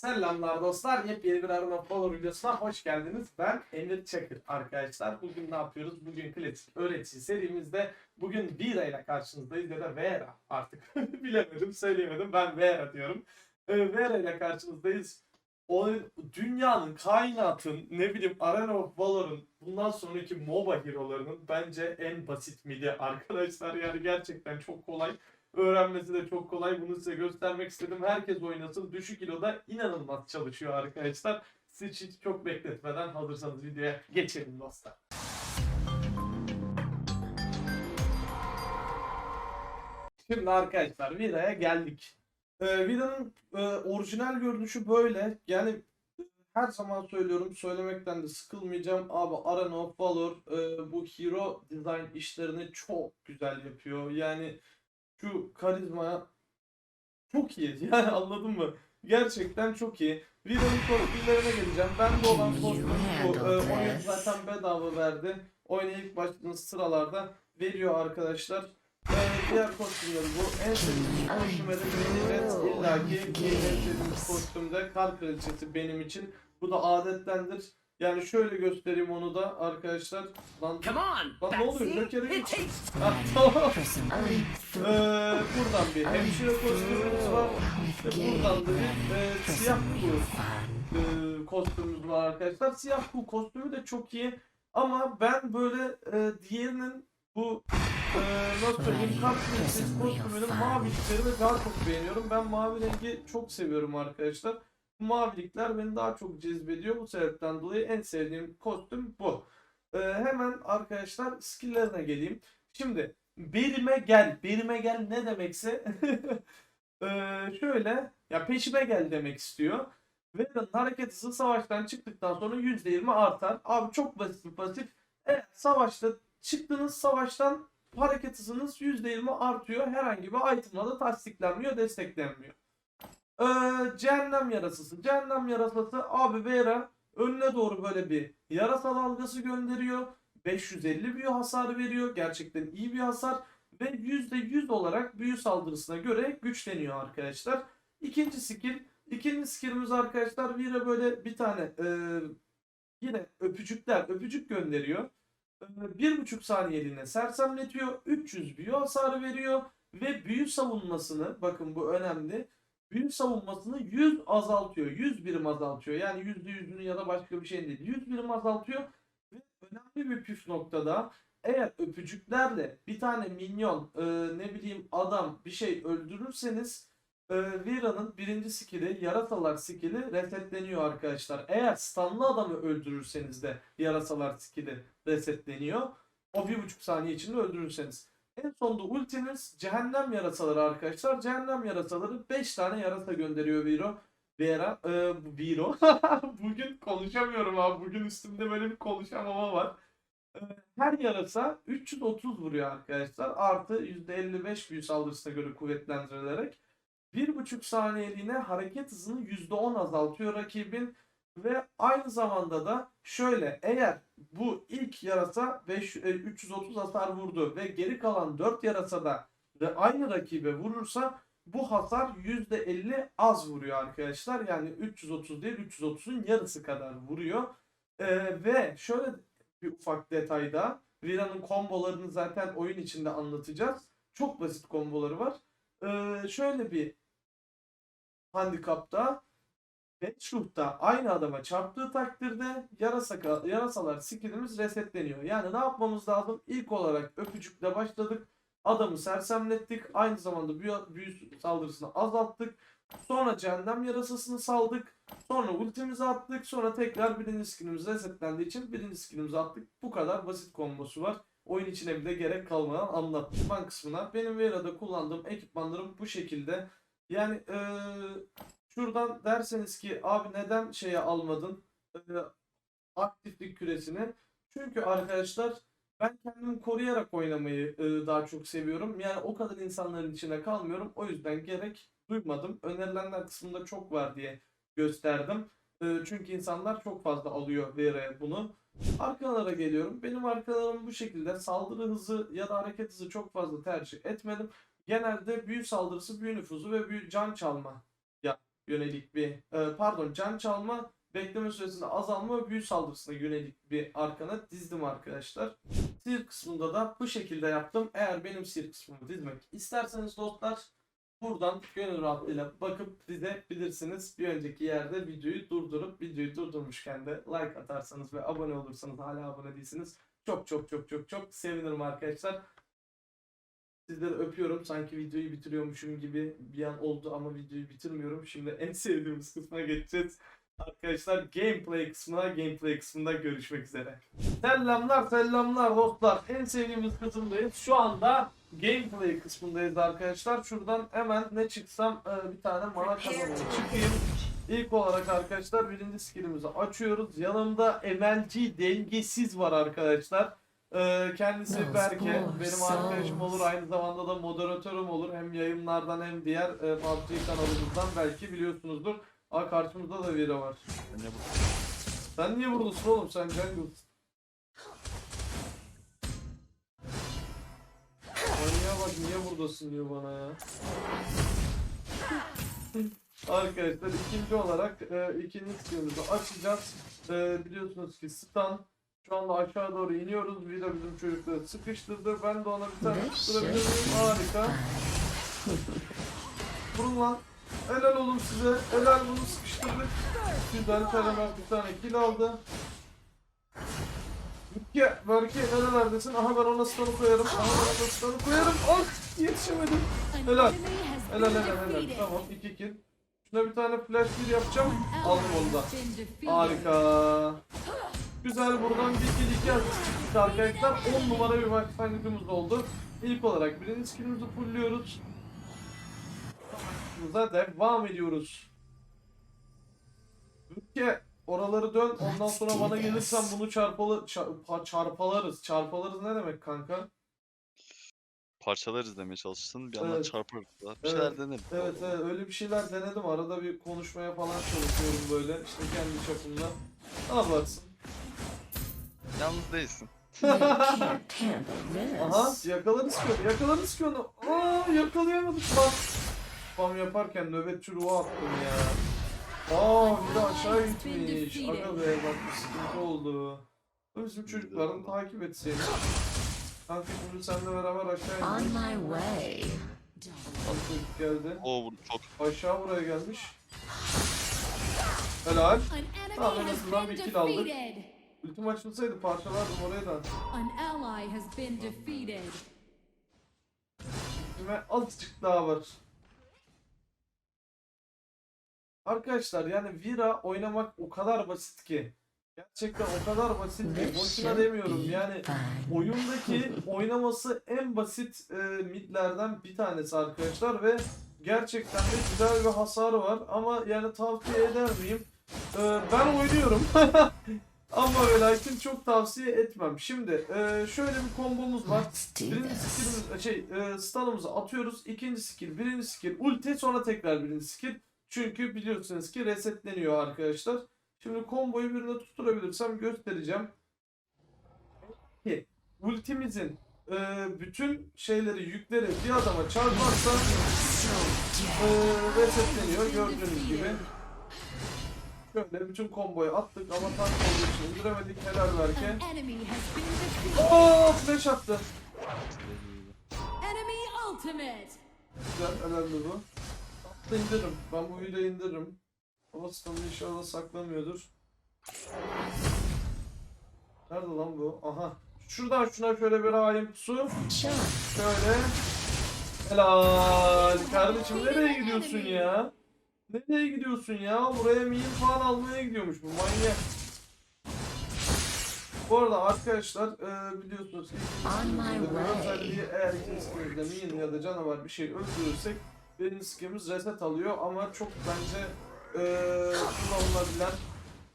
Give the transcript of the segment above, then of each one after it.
Selamlar dostlar. Yepyeni bir Arena Follow videosuna hoş geldiniz. Ben Emir Çakır arkadaşlar. Bugün ne yapıyoruz? Bugün klasik öğretici serimizde bugün Vera ile karşınızdayız ya da Vera artık bilemedim söyleyemedim. Ben Vera diyorum. Ee, Vera ile karşınızdayız. O dünyanın, kainatın, ne bileyim Arena of Valor'ın bundan sonraki MOBA hero'larının bence en basit midi arkadaşlar. Yani gerçekten çok kolay. Öğrenmesi de çok kolay. Bunu size göstermek istedim. Herkes oynasın. Düşük kiloda inanılmaz çalışıyor arkadaşlar. Siz hiç çok bekletmeden hazırsanız videoya geçelim dostlar. Şimdi arkadaşlar Vida'ya geldik. Ee, Vida'nın e, orijinal görünüşü böyle. Yani e, her zaman söylüyorum, söylemekten de sıkılmayacağım. Abi Arena of Valor e, bu hero design işlerini çok güzel yapıyor. Yani şu karizma çok iyi. Yani anladın mı? Gerçekten çok iyi. Videonun kostümlerine geleceğim. Ben de olan kostüm bu. Ee, oyun zaten bedava verdi. Oyuna ilk başladığınız sıralarda veriyor arkadaşlar. Ee, diğer kostümleri bu. En sevdiğim kostüme de evet illaki ki en sevdiğim kostüm de kar kraliçesi benim için. Bu da adettendir. Yani şöyle göstereyim onu da arkadaşlar. Lan, Come on, lan ne oluyor? Joker'e Ah, tamam. Ee, buradan bir hemşire kostümümüz var. Ve buradan da bir e, siyah kuğu e, kostümümüz var arkadaşlar. Siyah kuğu kostümü de çok iyi. Ama ben böyle e, diğerinin bu e, nasıl söyleyeyim kostümünün mavilikleri ve daha çok beğeniyorum. Ben mavi rengi çok seviyorum arkadaşlar. Mavilikler beni daha çok cezbediyor. Bu sebepten dolayı en sevdiğim kostüm bu. E, hemen arkadaşlar skill'lerine geleyim. Şimdi Berime gel. Berime gel ne demekse eee, şöyle ya peşime gel demek istiyor. Verin hareket hızı savaştan çıktıktan sonra %20 artar. Abi çok basit bir pasif. Evet savaşta çıktığınız savaştan hareket hızınız %20 artıyor. Herhangi bir itemla da tasdiklenmiyor, desteklenmiyor. Eee cehennem yarasası. Cehennem yarasası abi Vera önüne doğru böyle bir yarasa dalgası gönderiyor. 550 büyü hasar veriyor. Gerçekten iyi bir hasar. Ve %100 olarak büyü saldırısına göre güçleniyor arkadaşlar. İkinci skill. İkinci skillimiz arkadaşlar Vira böyle bir tane e, yine öpücükler öpücük gönderiyor. E, bir buçuk saniyeliğine sersemletiyor. 300 büyü hasarı veriyor. Ve büyü savunmasını bakın bu önemli. Büyü savunmasını 100 azaltıyor. 100 birim azaltıyor. Yani %100'ünü ya da başka bir şey değil. 100 birim azaltıyor. Ve önemli bir püf noktada eğer öpücüklerle bir tane minyon e, ne bileyim adam bir şey öldürürseniz e, Vira'nın birinci skill'i yarasalar skill'i resetleniyor arkadaşlar. Eğer stunlı adamı öldürürseniz de yarasalar skill'i resetleniyor. O bir buçuk saniye içinde öldürürseniz. En sonunda ultiniz cehennem yarasaları arkadaşlar. Cehennem yarasaları 5 tane yarasa gönderiyor Viro. Vera, e, Viro. Bugün konuşamıyorum abi. Bugün üstümde böyle bir konuşamama var. E, her yarasa 330 vuruyor arkadaşlar. Artı %55 büyü saldırısına göre kuvvetlendirilerek. 1,5 saniyeliğine hareket hızını %10 azaltıyor rakibin. Ve aynı zamanda da şöyle eğer bu ilk yarasa 5, e, 330 hasar vurdu ve geri kalan 4 yarasa da aynı rakibe vurursa bu hasar %50 az vuruyor arkadaşlar. Yani 330 değil 330'un yarısı kadar vuruyor. Ee, ve şöyle bir ufak detayda Vira'nın kombolarını zaten oyun içinde anlatacağız. Çok basit komboları var. Ee, şöyle bir handikapta Deathstroke'da aynı adama çarptığı takdirde yarasa, yarasalar skillimiz resetleniyor. Yani ne yapmamız lazım? İlk olarak öpücükle başladık. Adamı sersemlettik. Aynı zamanda büyü, büyü saldırısını azalttık. Sonra cehennem yarasasını saldık. Sonra ultimizi attık. Sonra tekrar birinci skillimiz resetlendiği için birinci skillimizi attık. Bu kadar basit kombosu var. Oyun içine bile gerek kalmadan anlattım ben kısmına. Benim Vera'da kullandığım ekipmanlarım bu şekilde. Yani eee, şuradan derseniz ki abi neden şeye almadın eee, aktiflik küresini? Çünkü arkadaşlar ben kendimi koruyarak oynamayı e, daha çok seviyorum. Yani o kadar insanların içine kalmıyorum. O yüzden gerek duymadım. Önerilenler kısmında çok var diye gösterdim. E, çünkü insanlar çok fazla alıyor Vera'ya bunu. Arkalara geliyorum. Benim arkalarım bu şekilde. Saldırı hızı ya da hareket hızı çok fazla tercih etmedim. Genelde büyü saldırısı, büyü nüfuzu ve büyü can çalma yönelik bir e, pardon can çalma bekleme süresinde azalma ve büyü saldırısına yönelik bir arkana dizdim arkadaşlar. Sihir kısmında da bu şekilde yaptım. Eğer benim sihir kısmımı dizmek isterseniz dostlar buradan gönül rahatlığıyla bakıp dizebilirsiniz. Bir önceki yerde videoyu durdurup videoyu durdurmuşken de like atarsanız ve abone olursanız hala abone değilsiniz. Çok çok çok çok çok sevinirim arkadaşlar. Sizleri öpüyorum. Sanki videoyu bitiriyormuşum gibi bir an oldu ama videoyu bitirmiyorum. Şimdi en sevdiğimiz kısma geçeceğiz. Arkadaşlar gameplay kısmına gameplay kısmında görüşmek üzere. Selamlar selamlar dostlar. En sevdiğimiz kısımdayız. Şu anda gameplay kısmındayız arkadaşlar. Şuradan hemen ne çıksam e, bir tane mana kazanımı çıkayım. İlk olarak arkadaşlar birinci skillimizi açıyoruz. Yanımda MLG dengesiz var arkadaşlar. Ee, kendisi Berke. Benim arkadaşım olur. Aynı zamanda da moderatörüm olur. Hem yayınlardan hem diğer e, PUBG kanalımızdan belki biliyorsunuzdur. Aa karşımızda da biri var. Ne bu? Sen niye buradasın oğlum? Sen jungle. Manyağa bak niye buradasın diyor bana ya. Arkadaşlar ikinci olarak e, ikinci skillimizi açacağız. E, biliyorsunuz ki stun. Şu anda aşağı doğru iniyoruz. Vida bizim çocukları sıkıştırdı. Ben de ona bir tane tutturabilir miyim? Harika. Vurun lan. Helal olun size. Helal bunu sıkıştırdık. Güzel Karamer bir tane kill aldı. Mükke, Berke nerelerdesin? Aha ben ona stun'ı koyarım. Aha ben ona stun'ı koyarım. Ah yetişemedim. Helal. Helal helal helal. Tamam 2 kill. Şuna bir tane flash kill yapacağım. Aldım onu da. Harika. Güzel buradan bir kill iki asist çıktık arkadaşlar. 10 numara bir başlangıcımız oldu. İlk olarak birinci skillimizi fullliyoruz. Zaten devam ediyoruz. Ülke oraları dön ondan sonra bana gelirsen bunu çarpalı ça- pa- çarpalarız. Çarpalarız ne demek kanka? Parçalarız demeye çalışsın. Bir yandan Evet. çarparız. Bir Evet. şeyler deneriz. Evet, evet öyle bir şeyler denedim. Arada bir konuşmaya falan çalışıyorum böyle işte kendi çapımda. Ne yaparsın? Yalnız değilsin. Aha yakalarız ki yakalarız ki onu. Aa yakalayamadık bak. Spam yaparken nöbetçi ruhu attım ya. Aa bir de aşağı gitmiş. Aga be bak bir sıkıntı oldu. Bizim çocuklarını takip etseydik. Kanka şimdi seninle beraber aşağı On indik. my way. Al çocuk geldi. Oo bu çok Aşağı buraya gelmiş. Helal. Tamam, en azından bir kill aldık. Ultim açılsaydı parçalardım oraya da. An ally has been defeated. Ultime azıcık daha var. Arkadaşlar yani Vira oynamak o kadar basit ki. Gerçekten o kadar basit ki. Boşuna demiyorum yani. Oyundaki oynaması en basit e, midlerden bir tanesi arkadaşlar ve gerçekten de güzel bir hasarı var ama yani tavsiye eder miyim? E, ben oynuyorum ama ve lakin çok tavsiye etmem. Şimdi e, şöyle bir kombomuz var. Birinci skillimiz, şey, e, stun'ımızı atıyoruz. İkinci skill, birinci skill, ulti sonra tekrar birinci skill. Çünkü biliyorsunuz ki resetleniyor arkadaşlar. Şimdi komboyu birine tutturabilirsem göstereceğim. Ki ultimizin e, bütün şeyleri, yükleri bir adama çarparsa e, resetleniyor gördüğünüz gibi. Şöyle bütün komboyu attık ama tank olduğu için indiremedik. Helal verke. An enemy has been defeated. Ooo flash attı. Güzel, önemli bu. Hatta indiririm. Ben bu videoyu indiririm. Ama standı inşallah saklamıyordur. Nerede lan bu? Aha. Şuradan şuna şöyle bir hain su. Sure. Şöyle. Helal. Kardeşim nereye gidiyorsun ya? Nereye gidiyorsun ya? Buraya miyim falan almaya gidiyormuş bu manyak. Bu arada arkadaşlar e, biliyorsunuz ki ikinci özelliği eğer ikinci skill'de minion ya da canavar bir şey öldürürsek birinci skill'imiz reset alıyor ama çok bence e, kullanılabilen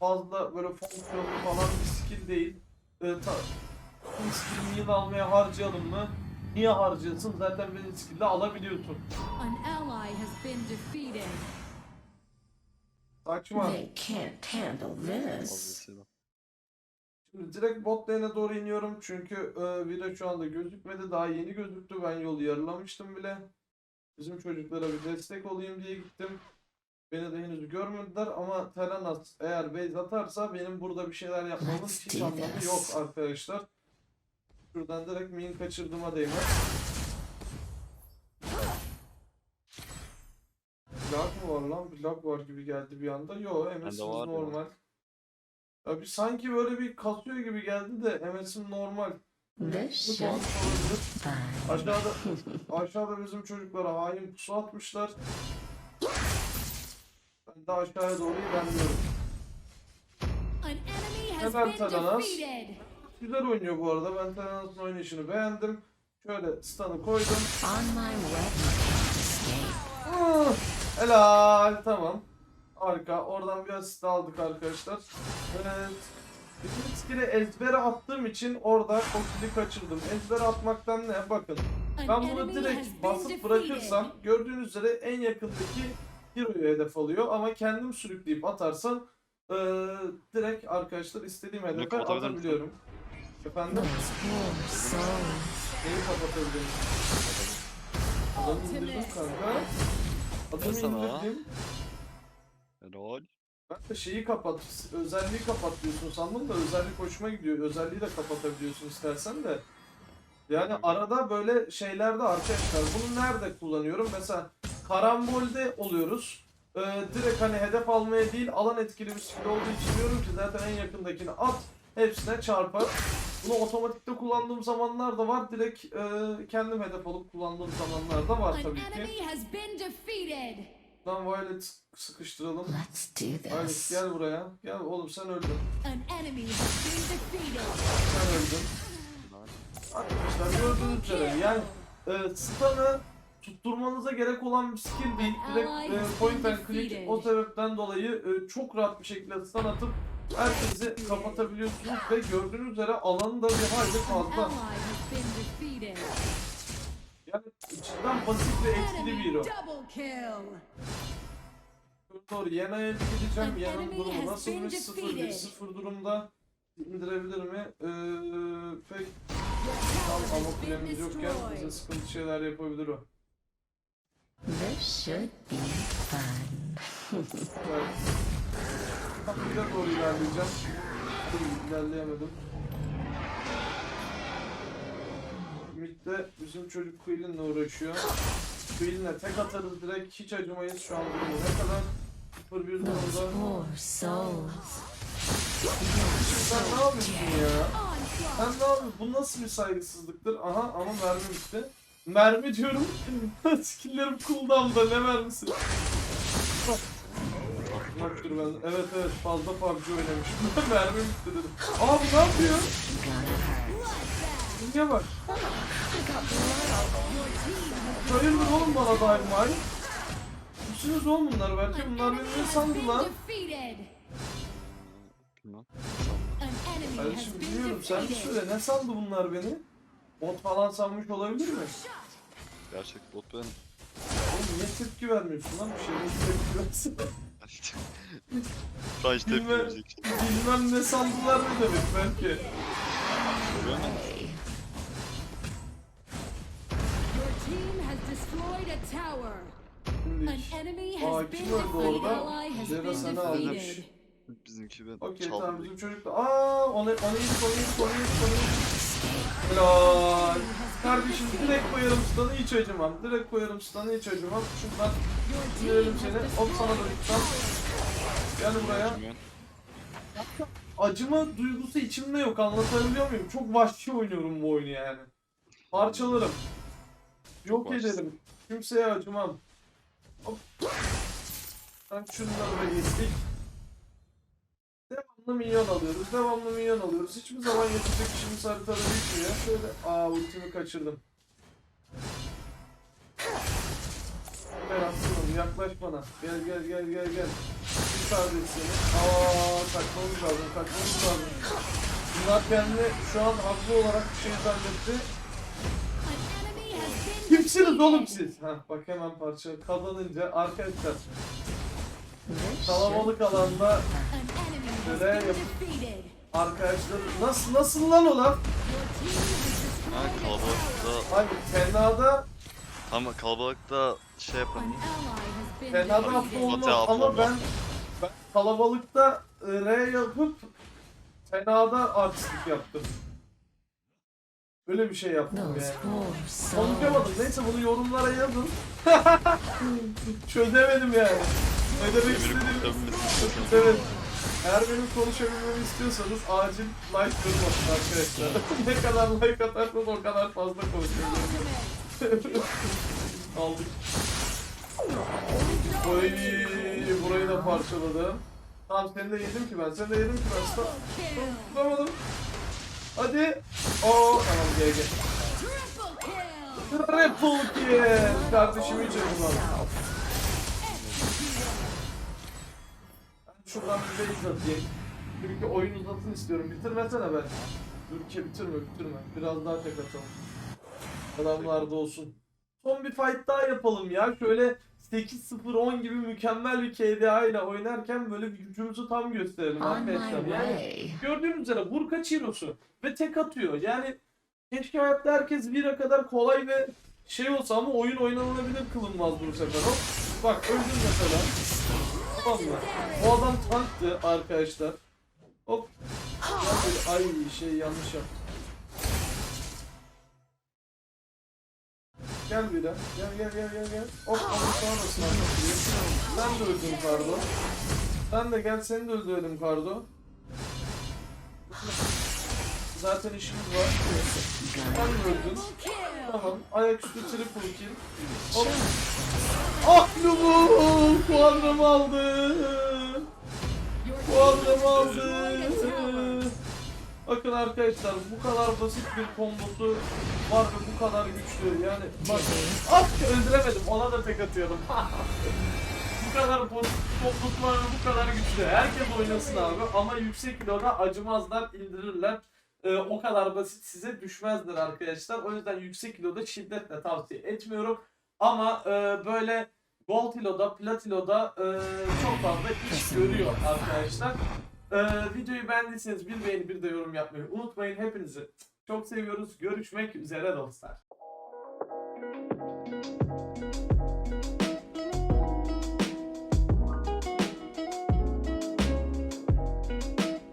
fazla böyle fonksiyonlu falan bir skill değil. E, ta, bu skill'i minion almaya harcayalım mı? Niye harcıyorsun? Zaten birinci skill'de alabiliyorsun. An ally has been defeated. Saçma. They can't handle this. Şimdi direkt bot lane'e doğru iniyorum çünkü e, video şu anda gözükmedi. Daha yeni gözüktü. Ben yolu yarılamıştım bile. Bizim çocuklara bir destek olayım diye gittim. Beni de henüz görmediler ama Teranas eğer base atarsa benim burada bir şeyler yapmamın Let's hiç do anlamı yok arkadaşlar. Şuradan direkt min kaçırdığıma değmez. Lag mı var lan? Bir lag var gibi geldi bir anda. Yo MS'imiz var ya. normal. Ya bir sanki böyle bir kasıyor gibi geldi de MS'im normal. Fine. Aşağıda aşağıda bizim çocuklara hain pusu atmışlar. Ben de aşağıya doğru ilerliyorum. Hemen Tadanas. Güzel oynuyor bu arada. Ben Tenanas'ın oynayışını beğendim. Şöyle stun'ı koydum. On my way. Ah, Helal tamam. Harika. Oradan bir asist aldık arkadaşlar. Evet. Bütün skill'i ezbere attığım için orada o kill'i kaçırdım. Ezbere atmaktan ne? Bakın. Ben bunu direkt basıp bırakırsam gördüğünüz üzere en yakındaki hero'ya hedef alıyor ama kendim sürükleyip atarsam eee, direkt arkadaşlar istediğim hedefe atabiliyorum. Efendim? Neyi kapatabilirim? Adamı indirdim kanka. Adamı Sana. indirdim. Helal. Ben de şeyi kapat, özelliği kapat diyorsun sandım da özellik hoşuma gidiyor. Özelliği de kapatabiliyorsun istersen de. Yani arada böyle şeylerde arkadaşlar bunu nerede kullanıyorum? Mesela karambolde oluyoruz. Ee, direkt hani hedef almaya değil alan etkili bir skill olduğu için diyorum ki zaten en yakındakini at hepsine çarpar. Bunu otomatikte kullandığım zamanlar da var. Direkt e, kendim hedef alıp kullandığım zamanlar da var tabii ki. Buradan Violet sıkıştıralım. Let's do Violet gel buraya. Gel oğlum sen öldün. Sen öldün. Arkadaşlar gördüğünüz üzere yani e, stun'ı tutturmanıza gerek olan bir skill değil. Direkt e, point and click o sebepten dolayı e, çok rahat bir şekilde stun atıp herkesi kapatabiliyorsunuz ve gördüğünüz üzere alanı da bir hayli fazla. ally has been defeated. Yani içinden basit ve etkili bir hero. double kill. Doğru Yena'ya gideceğim. An Yena'nın enemy durumu has nasılmış? been 0 1 defeated. 0 durumda. İndirebilir mi? Ee, pek tam ama has been kulemiz yokken bize destroyed. sıkıntı şeyler yapabilir o. This should be fun. Evet. Kapıya doğru ilerleyeceğim. İlerleyemedim. Mid'de bizim çocuk Quill'inle uğraşıyor. Quill'ine tek atarız direkt hiç acımayız şu an durumu. Ne kadar 0-1 Those durumda. Sen ne yapıyorsun ya? Sen ne yapıyorsun? Bu nasıl bir saygısızlıktır? Aha ama mermi bitti. Mermi diyorum. Skill'lerim cooldown'da ne mermisi? Dur ben. Evet evet fazla PUBG oynamışım. mermi bitti dedim. Aa bu ne yapıyor? Niye bak? Hayırdır oğlum bana dair mal? Üstünüz oğlum bunlar belki bunlar beni ne has sandı been lan? defeated. Bilmem. An enemy has Kardeşim biliyorum sen bir söyle ne sandı bunlar beni? Bot falan sanmış olabilir mi? Gerçek bot benim. Oğlum niye tepki vermiyorsun lan bir şeyden tepki versin. Hiç tepki Bilmem. verecek. Bilmem ne sandılar ne demek belki. Görüyor musun? Your team has destroyed a tower. An Şimdi enemy Aa, has kim been öldü defeated. orada? Ally has Zera been sana almış. defeated. Bizimki ben okey çaldım. tamam bizim çocuk da aa onu onu yedik onu yedik onu yedik onu yedik. Helal. Kardeşim direkt koyarım stun'ı hiç acımam. Direkt koyarım stun'ı hiç acımam. Şundan Your team seni. Hop sana da stun. Gel buraya. Acıma duygusu içimde yok anlatabiliyor muyum? Çok vahşi oynuyorum bu oyunu yani. Parçalarım. Yok ederim. Kimseye acımam. Hop. Ben şunları da geçtik. Devamlı minyon alıyoruz. Devamlı minyon alıyoruz. Hiçbir zaman yetecek işimiz haritada bitmiyor. Şöyle aa ultimi kaçırdım. Gel yaklaş bana. Gel gel gel gel gel. Bir kardeş seni. Aa kaçmamız lazım kaçmamız lazım. Bunlar kendini şu an haklı olarak bir şey zannetti. Kimsiniz oğlum siz? Hah bak hemen parça kazanınca arkadaşlar kalabalık alanda been yap- arkadaşlar nasıl nasıl lan o lan? Ha kalabalıkta Hayır tenada ama kalabalıkta şey been Fena da hafta olmaz ama ben, ben kalabalıkta e, R yapıp fenada artistlik yaptım. Öyle bir şey yaptım yani. Konuşamadım. Neyse bunu yorumlara yazın. Çözemedim yani. Ne demek Emir'in istediğimi kurtarabilmesi Evet. Eğer benim konuşabilmemi istiyorsanız acil like yorum atın arkadaşlar. ne kadar like atarsanız o kadar fazla konuşabilirim. Aldık. Oy, burayı da parçaladım. Tamam seni de yedim ki ben. Seni de yedim ki ben. Tutamadım. Hadi. Oo tamam GG. Triple kill. Kardeşimi içerim lan. Ben şuradan bir base atayım. Çünkü oyun uzasın istiyorum. Bitirmesene ben. Ki bitirme bitirme. Biraz daha tek atalım. Adamlar da olsun. Son bir fight daha yapalım ya. Şöyle 8-0-10 gibi mükemmel bir KDA ile oynarken böyle bir gücümüzü tam gösterelim arkadaşlar. Yani gördüğünüz üzere vur Hirosu ve tek atıyor. Yani keşke hayatta herkes Vira kadar kolay ve şey olsa ama oyun oynanılabilir kılınmaz bu sefer. Hop. Bak öldün mesela. Tamam mı? O adam tanktı arkadaşlar. Hop. Ay şey yanlış yaptım. Gel Vira. Gel gel gel gel gel. Hop onu sonrasına Sen de öldün Kardo. Sen de gel seni de öldürelim Kardo. Zaten işimiz var. Sen de öldün. Tamam. Ayaküstü triple kill. Hop. Ah Lubu! Kuadramı aldı. Has aldı. Bakın arkadaşlar bu kadar basit bir kombosu var ve bu kadar güçlü. Yani bak ah öldüremedim. Ona da tek atıyorum. Bu kadar kombosu var ve bu kadar güçlü. Herkes oynasın abi ama yüksek kiloda acımazlar indirirler. Ee, o kadar basit size düşmezler arkadaşlar. O yüzden yüksek kiloda şiddetle tavsiye etmiyorum. Ama e, böyle gold kiloda platiloda e, çok fazla iş görüyor arkadaşlar ee, videoyu beğendiyseniz bir beğeni bir de yorum yapmayı unutmayın. Hepinizi çok seviyoruz. Görüşmek üzere dostlar.